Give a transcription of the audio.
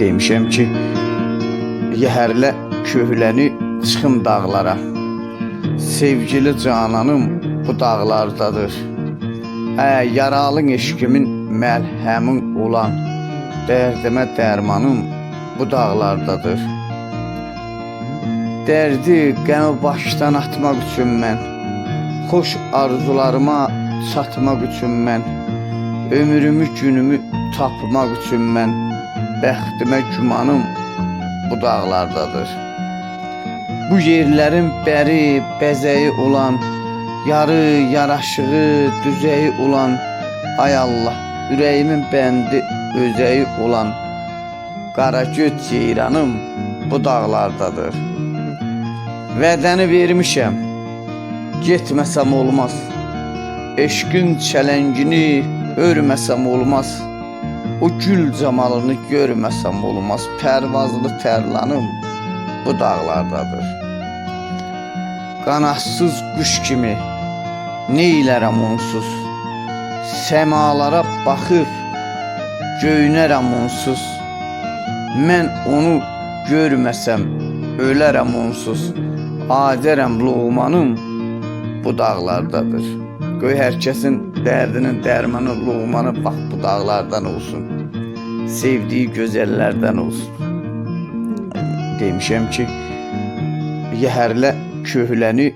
demişəm ki, yəhərlə köhləni çıxım dağlara. Sevgili cananım bu dağlardadır. Ə, yaralın eşkimin məlhəmin olan dərdimə dərmanım bu dağlardadır. Dərdi, qəmi başdan atmaq üçün mən, xoş arzularıma çatmaq üçün mən, ömrümü, günümü tapmaq üçün mən, bəxtimə gümanım bu dağlardadır. Bu yerlərin bəri, bəzəyi olan, yarı, yaraşığı, düzəyi olan, ay Allah, ürəyimin bəndi, özəyi olan, Qaragöz ceyranım bu dağlardadır. Vədəni vermişəm, getməsəm olmaz. Eşqin çələngini örməsəm olmaz. O gül camalını görməsəm olmaz. Pərvazlı tərlanım bu dağlardadır. Qanadsız quş kimi neylərəm onsuz. Səmalara baxıb göynərəm onsuz. Mən onu görməsəm ölərəm onsuz. Adərəm Luğmanım bu dağlardadır. Qoy hər kəsin dərdinin dərmanı Luğmanı bax bu dağlardan olsun. Sevdiyi gözəllərdən olsun. Demişəm ki, yəhərlə köhləni